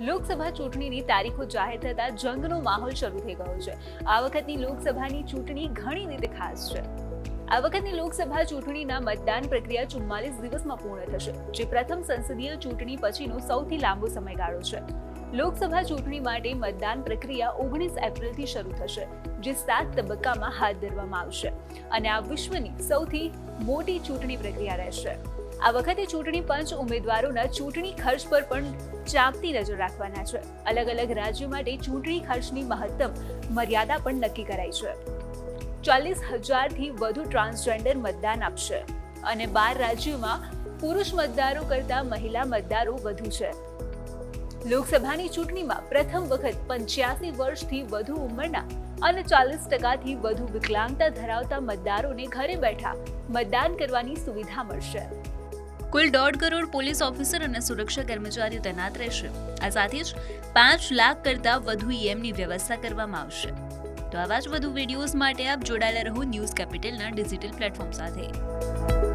લોકસભા ચૂંટણીની તારીખો જાહેર થતા જંગનો માહોલ શરૂ થઈ ગયો છે. આ વખતની લોકસભાની ચૂંટણી ઘણી રીતે ખાસ છે. આ વખતની લોકસભા ચૂંટણીના મતદાન પ્રક્રિયા ચુમ્માલીસ દિવસમાં પૂર્ણ થશે, જે પ્રથમ સંસદીય ચૂંટણી પછીનો સૌથી લાંબો સમયગાળો છે. લોકસભા ચૂંટણી માટે મતદાન પ્રક્રિયા ઓગણીસ એપ્રિલથી શરૂ થશે, જે સાત તબક્કામાં હાથ ધરવામાં આવશે. અને આ વિશ્વની સૌથી મોટી ચૂંટણી પ્રક્રિયા રહેશે. આ વખતે ચૂંટણી પંચ ઉમેદવારોના ચૂંટણી ખર્ચ પર પણ ચાંપતી નજર રાખવાના છે. અલગ અલગ રાજ્યો માટે ચૂંટણી ખર્ચની મહત્તમ મર્યાદા પણ નક્કી કરાઈ છે. ચાલીસ હજારથી વધુ ટ્રાન્સજેન્ડર મતદાન આપશે અને બાર રાજ્યોમાં પુરુષ મતદારો કરતાં મહિલા મતદારો વધુ છે. લોકસભાની ચૂંટણીમાં પ્રથમ વખત પંચ્યાસી વર્ષથી વધુ ઉંમરના અને ચાલીસ ટકાથી વધુ વિકલાંગતા ધરાવતા મતદારોને ઘરે બેઠા મતદાન કરવાની સુવિધા મળશે. કુલ દોઢ કરોડ પોલીસ ઓફિસર અને સુરક્ષા કર્મચારીઓ તૈનાત રહેશે. આ સાથે જ પાંચ લાખ કરતાં વધુ ઈએમની વ્યવસ્થા કરવામાં આવશે. તો આવા જ વધુ વિડીયોઝ માટે આપ જોડાયેલા રહો ન્યૂઝ કેપિટલના ડિજિટલ પ્લેટફોર્મ સાથે.